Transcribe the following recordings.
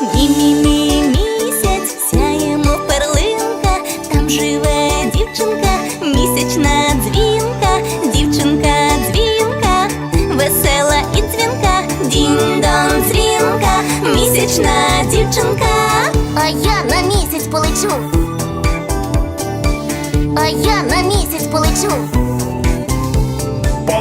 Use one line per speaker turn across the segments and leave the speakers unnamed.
Мі-мі-мі місяць, сяємо перлинка, там живе дівчинка, місячна дзвінка, дівчинка дзвінка, весела і дзвінка, дінь-дон місячна дівчинка.
А я на місяць полечу. А я на місяць полечу.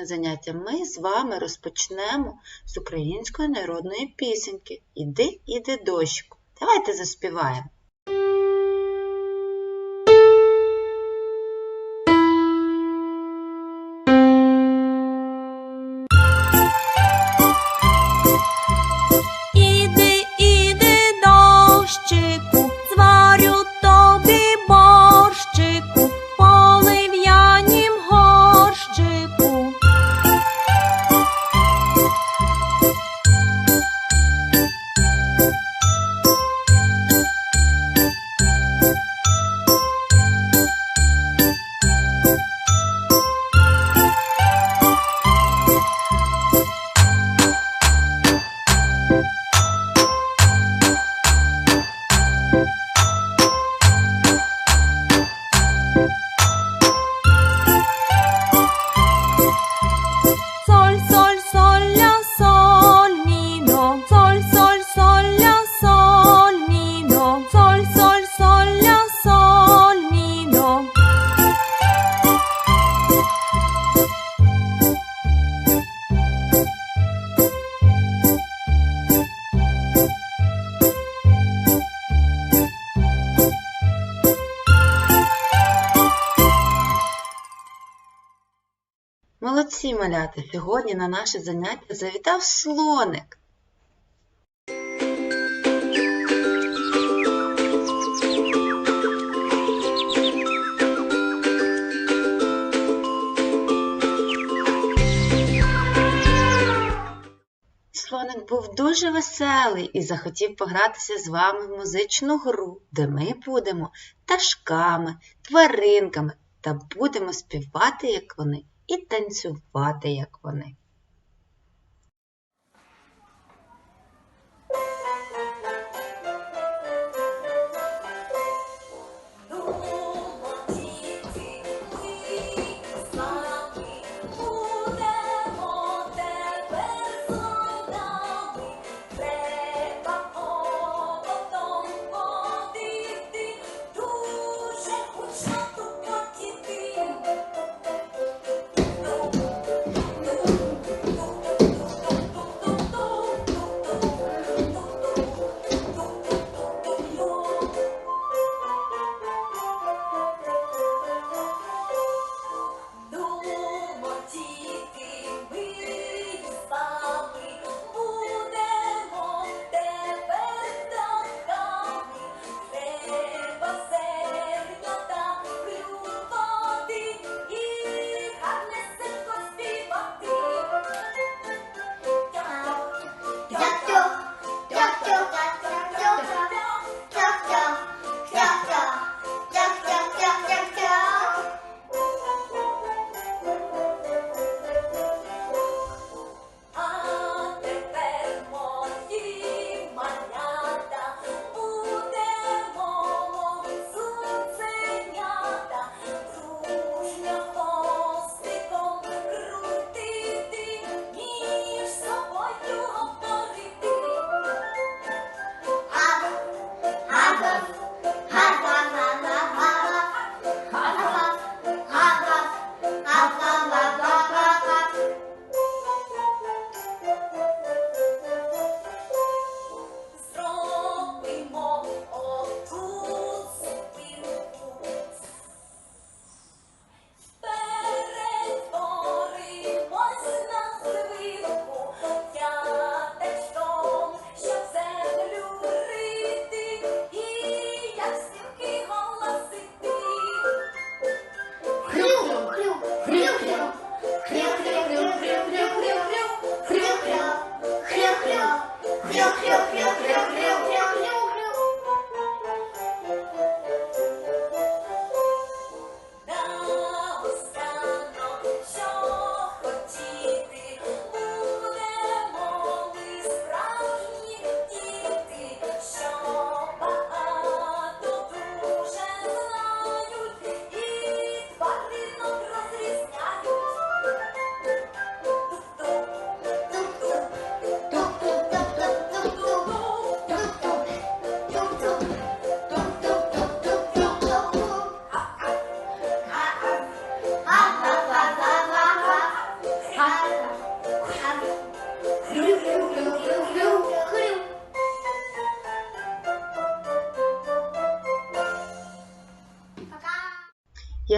Сьогоднішнє заняття ми з вами розпочнемо з української народної пісеньки Іди, іди дощику. Давайте заспіваємо. Малята! Сьогодні на наше заняття завітав слоник. Слоник був дуже веселий і захотів погратися з вами в музичну гру, де ми будемо пташками, тваринками та будемо співати, як вони, і танцювати, як вони.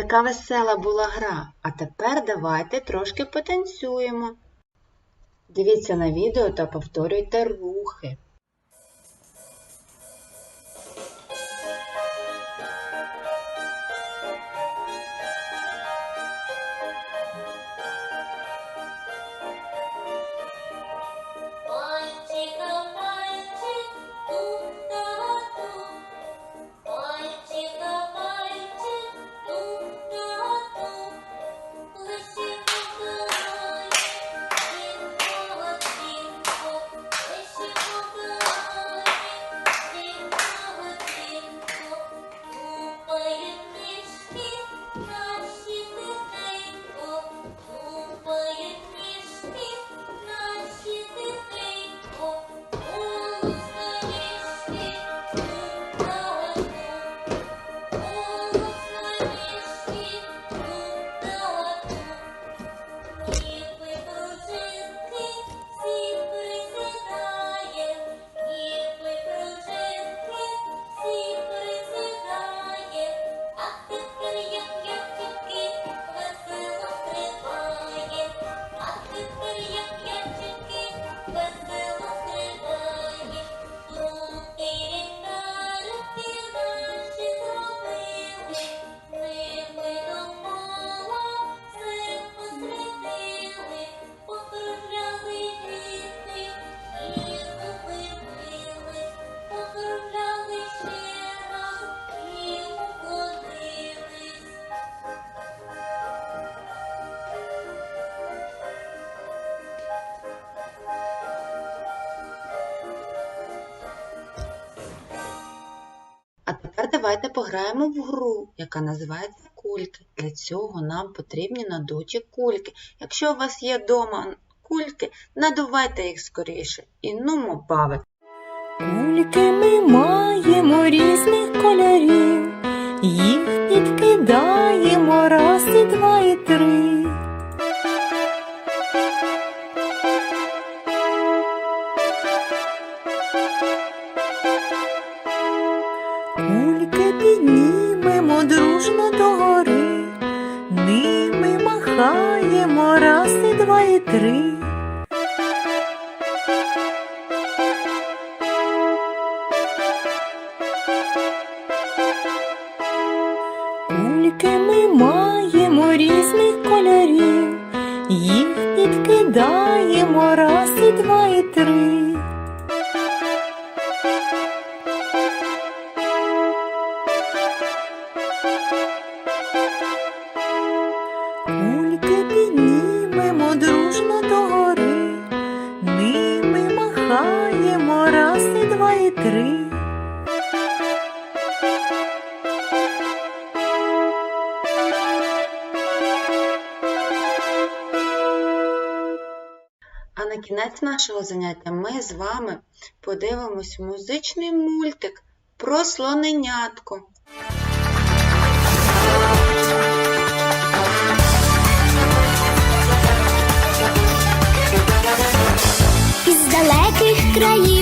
Яка весела була гра. А тепер давайте трошки потанцюємо. Дивіться на відео та повторюйте рухи.
Тепер
давайте пограємо в гру, яка називається кульки. Для цього нам потрібні надуті кульки. Якщо у вас є вдома кульки, надувайте їх скоріше і нумо бавити.
Кульки ми маємо різних кольорів, їх підкидаємо раз і два і три. Різних кольорів, їх підкидаємо раз і два і три.
Кінець нашого заняття ми з вами подивимось музичний мультик про слоненятко.
Із далеких країв,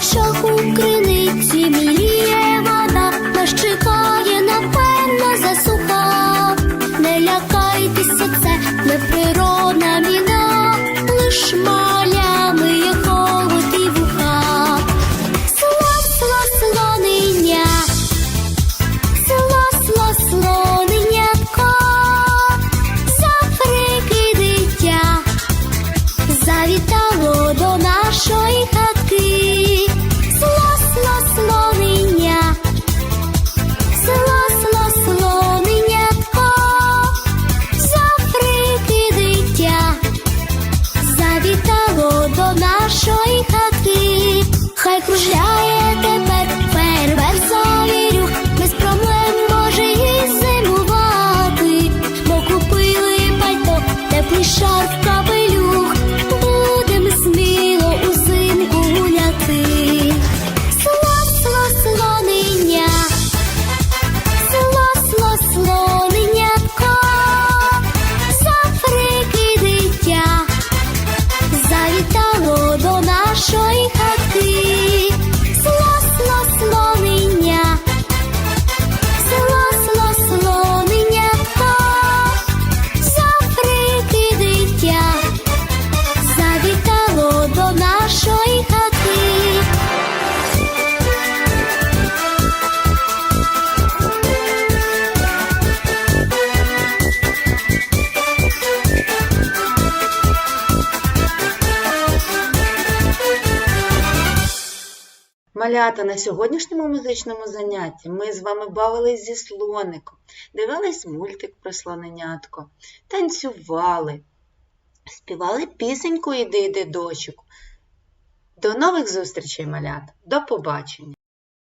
Sao? 到罗多那水海。
Малята, на сьогоднішньому музичному занятті ми з вами бавились зі слоником, дивились мультик про слоненятко, танцювали, співали пісеньку Іди, іди, дощику. До нових зустрічей, малята! До побачення!